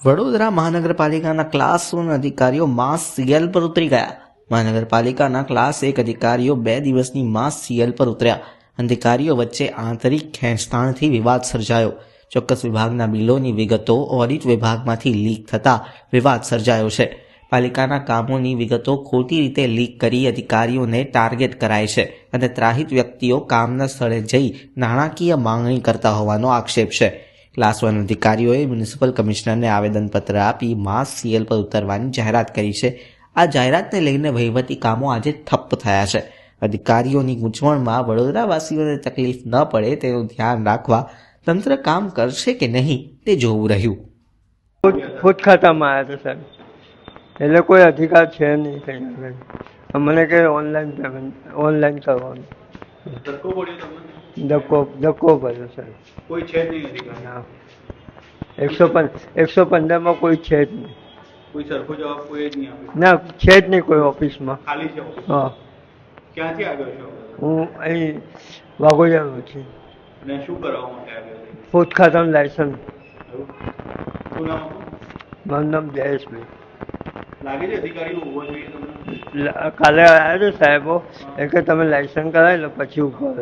વડોદરા મહાનગરપાલિકાના class one અધિકારીઓ માસ CL પર ઉતરી ગયા. મહાનગરપાલિકાના ક્લાસ એક અધિકારીઓ બે દિવસની માસ સીએલ પર ઉતર્યા. અધિકારીઓ વચ્ચે આંતરિક ખેંચતાણથી વિવાદ સર્જાયો. ચોક્કસ વિભાગના બિલોની વિગતો ઓડિટ વિભાગમાંથી લીક થતા વિવાદ સર્જાયો છે. પાલિકાના કામોની વિગતો ખોટી રીતે લીક કરી અધિકારીઓને ટાર્ગેટ કરાય છે અને ત્રાહિત વ્યક્તિઓ કામના સ્થળે જઈ નાણાકીય માંગણી કરતા હોવાનો આક્ષેપ છે. ક્લાસ વન અધિકારીઓએ મ્યુનિસિપલ કમિશનરને આવેદનપત્ર આપી માસ સીએલ પર ઉતરવાની જાહેરાત કરી છે. આ જાહેરાતને લઈને વહીવટી કામો આજે ઠપ્પ થયા છે. અધિકારીઓની ગૂંચવણમાં વડોદરાવાસીઓને તકલીફ ન પડે તેનું ધ્યાન રાખવા તંત્ર કામ કરશે કે નહીં તે જોવું રહ્યું. ફૂટ ખાતામાં આવ્યા હતા સાહેબ. એટલે કોઈ અધિકાર છે નહીં કંઈ. આગળ મને કે ઓનલાઈન પેમેન્ટ ઓનલાઈન કરવાનું. ધક્કો પડ્યો તમને? ધક્કો ધક્કો પડ્યો સર કોઈ છે નહીં અધિકારી એકસો એકસો પંદરમાં કોઈ છે જ નહીં. કોઈ સરખો જવાબ કોઈ જ નહીં ના છે જ નહીં કોઈ ઓફિસમાં. ખાલી છે હા. ક્યાંથી આવ્યો છો? હું અહીં વાઘોડિયાનો છું. અને શું કરવા માટે આવ્યો પોત ખાતાનું લાયસન્સ મારું નામ જયેશભાઈ. કાલે આવ્યા છે સાહેબો. એ કે તમે લાયસન્સ કરાવી લો પછી ઉપર